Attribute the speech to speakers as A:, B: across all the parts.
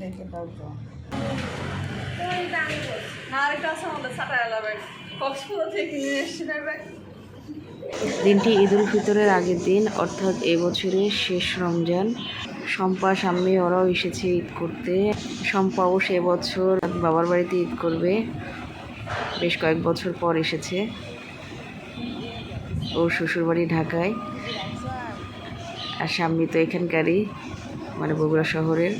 A: দেখে দাও তো।
B: না আরেকটা আছে আমাদের সাটায়ালা ব্যাগ কক্সবাজার থেকে। নিয়ে এসেছি না ব্যাগ
C: দিনটি ঈদ উল ফিতরের আগের দিন অর্থাৎ এবছরের শেষ রমজান। শম্পা সাম্মি ওরাও এসেছে ঈদ করতে। শম্পাও সে বছর বাবার বাড়িতে ঈদ করবে। বেশ কয়েক বছর পর এসেছে। ওর শ্বশুরবাড়ি ঢাকায়। আর সাম্মি তো এখানকারই মানে বগুড়া শহরের।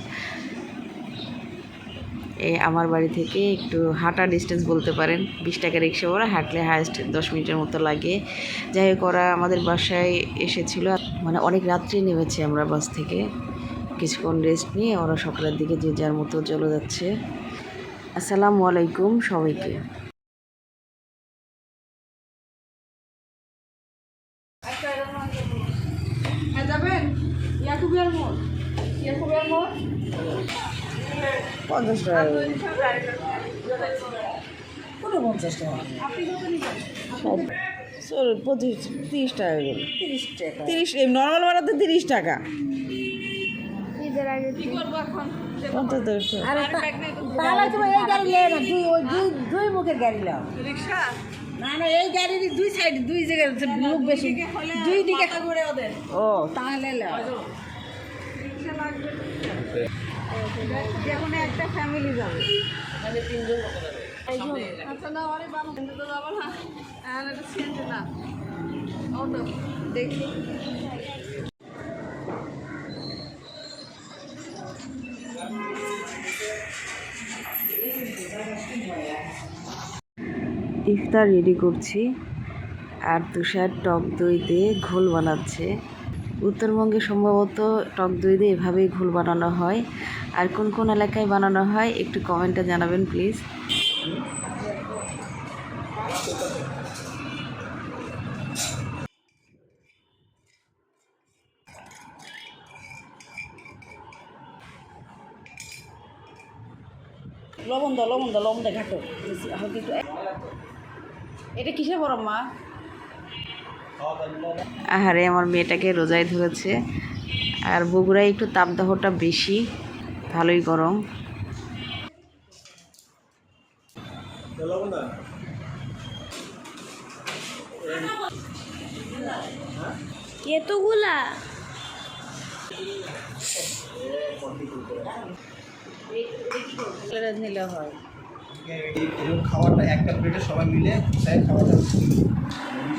C: আমার বাড়ি থেকে একটু হাঁটা ডিস্টেন্স বলতে পারেন। বিশ টাকা রিক্সা ওরা হাঁটলে হায়েস্ট দশ মিনিটের মতো লাগে। যাই হোক, ওরা আমাদের বাসায় এসেছিল। মানে অনেক রাত্রে নেমেছে আমরা বাস থেকে। কিছুক্ষণ রেস্ট নিয়ে ওরা সকালের দিকে যে যার মতো চলে যাচ্ছে। আসসালামু আলাইকুম সবাইকে।
B: হ্যাঁ যাবেন? মোড়। মোড়?
A: পঞ্চাশ টাকা। পঞ্চাশ টাকা পঁচিশ তিরিশ টাকা গেল তিরিশ টাকা। তিরিশ নর্মাল ভাড়াতে তিরিশ টাকা।
D: দুই ওই দুই দুই মুখের গাড়ি লাও না না এই গাড়ির দুই সাইড দুই জায়গায় মুখ বেশি। দুই দিকে
A: ও
D: তাহলে লাও
B: রিক্সা লাগবে। যে কোনো একটা ফ্যামিলি যাবে। দেখি
C: ইফতার রেডি করছি, আর তুষার টক দই দিয়ে ঘোল বানাচ্ছে। উত্তরবঙ্গে সম্ভবত টক দই দিয়ে এভাবেই ঘোল বানানো হয়। আর কোন কোন এলাকায় বানানো হয় একটু কমেন্টে জানাবেন প্লিজ
A: লবণ দাও লবণ দাও লবণ দাও ঘাটো। এটা কিসের বড় মা?
C: আহারে আমার মেয়েটাকে রোজায় ধরেছে। আর বগুড়ায় একটু তাপদাহটা বেশি। ভালোই গরম।
D: এতগুলা?
A: নিলে হয়।
E: এরকম একটা প্লেটে সবাই মিলে খাওয়াটা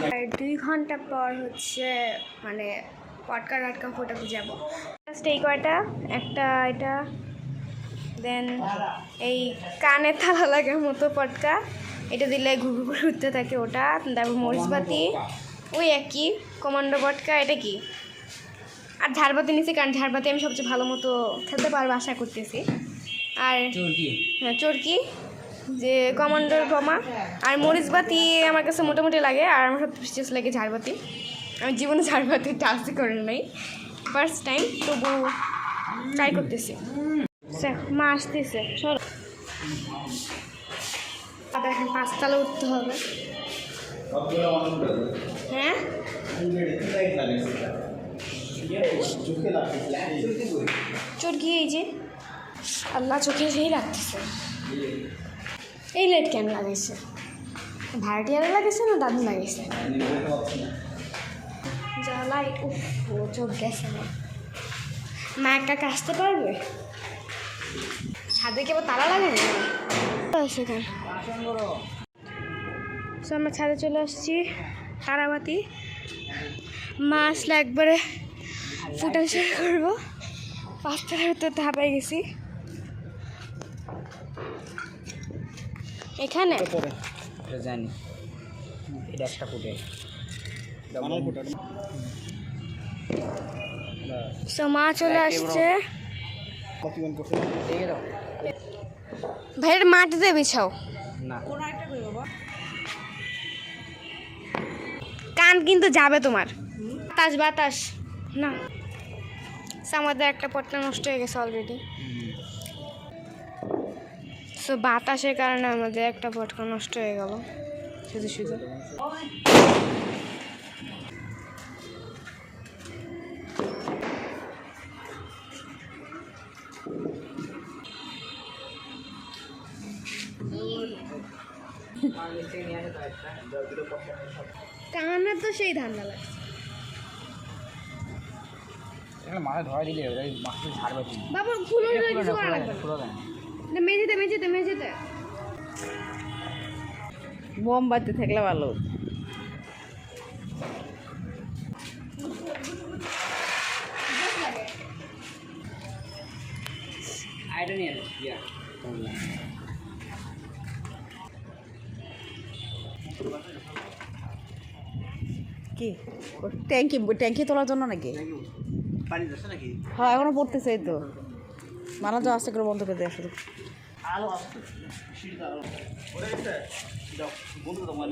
F: আর দুই ঘণ্টা পর হচ্ছে মানে পটকা টাটকা ফোটাতে যাব। জাস্ট এই কয়টা? একটা এটা। দেন এই কানে থালা লাগার মতো পটকা। এটা দিলে ঘুরু ঘুরে উঠতে থাকে ওটা। তারপর মরিচবাতি ওই একই। কমান্ডো পটকা এটা কি? আর ঝাড়বাতি নিছি কারণ ঝাড়বাতি আমি সবচেয়ে ভালো মতো খেতে পারব আশা করতেছি। আর হ্যাঁ চরকি। যে কমান্ডোর বোমা। আর মরিচবাতি আমার কাছে মোটামুটি লাগে আর আমার সব বিশেষ লাগে ঝাড়বাতি। আমি জীবনে ঝাড়বাতি টাচই করে নাই। ফার্স্ট টাইম তবু ট্রাই করতেছি। মা আসতেছে, সর। এখন পাঁচতলা উঠতে হবে। হ্যাঁ?
E: লাগছে
F: এই যে, আল্লাহ চোখে সেই লাগতেছে এই লাইট কেন লাগাইছে? ভাড়াটিয়ারে লাগাইছে না দাদু লাগাইছে? জ্বালাই উফ চোখ গেছে না। মা একা কাজতে পারবে? ছাদে কি আবার তালা লাগে সেখানে। তো আমরা ছাদে চলে আসছি তারাবাতি। মা আসলে একবারে ফুটান শেয়ার করব। পাঁচটার ভিতর ধাপাই গেছি। এখানে?
E: জানি। এটা একটা ফুটে।
F: তো মা চলে আসছে। ভাইয়ের মাটিতে বিছাও।
E: না।
F: কান কিন্তু যাবে তোমার। বাতাস বাতাস। না। আমাদের একটা পটনা নষ্ট হয়ে গেছে অলরেডি সো বাতাসের কারণে আমাদের একটা পটকা নষ্ট হয়ে গেল। শুধু শুধু।
E: আসে তো
F: সেই ধান্দা লাগছে।
E: মাথা ধরা দিলে ছাড়বে
F: বাবা খুলো কিছু করা লাগবে না। মেঝেতে মেঝেতে মেঝেতে।
A: মোমবাতি থাকলে ভালো হতো। কি? ট্যাঙ্কি ট্যাঙ্কি তোলার জন্য নাকি? হ্যাঁ এখনও পড়তেছে এই তো। মানা যা আস্তে করে বন্ধ করে দেয় শুধু।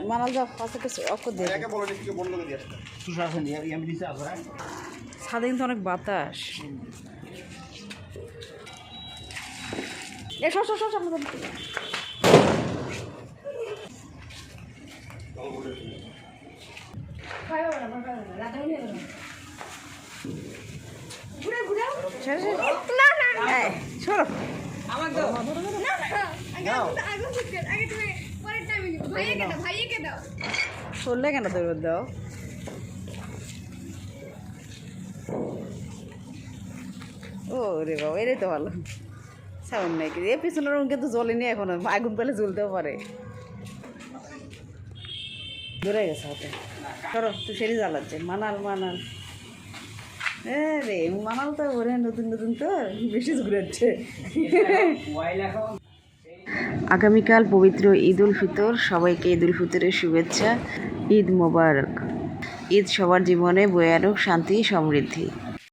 E: গেছে যাও
A: আস্তে করে অনেক বাতাস। এ সব সব সব সামনে সামনে। ছেড়ে, ছেড়ে।
F: না না না
A: এই, সরো।
F: আগে আগুন- আগুন ঠিক কর। আগে তুমি পরের টাইমে ভাইয়াকে দাও ভাইয়াকে দাও
A: সরলে কেন দৌড় দাও ও রে বাবা এটাই তো ভালো সাউন্ড নাই এ পিছনের রুম কিন্তু জ্বলেনি এখনও আগুন পেলে জ্বলতেও পারে ধরে গেছে হাতে সরো তুই সেরি জ্বালাচ্ছে মানাল মানাল রে মানাল তো ওরে নতুন নতুন তো বেশি ঘুরাচ্ছে।
C: আগামীকাল পবিত্র ঈদ উল ফিতর, সবাইকে ঈদ উল ফিতরের শুভেচ্ছা, ঈদ মোবারক। ঈদ সবার জীবনে বয়ে আনুক শান্তি, সমৃদ্ধি।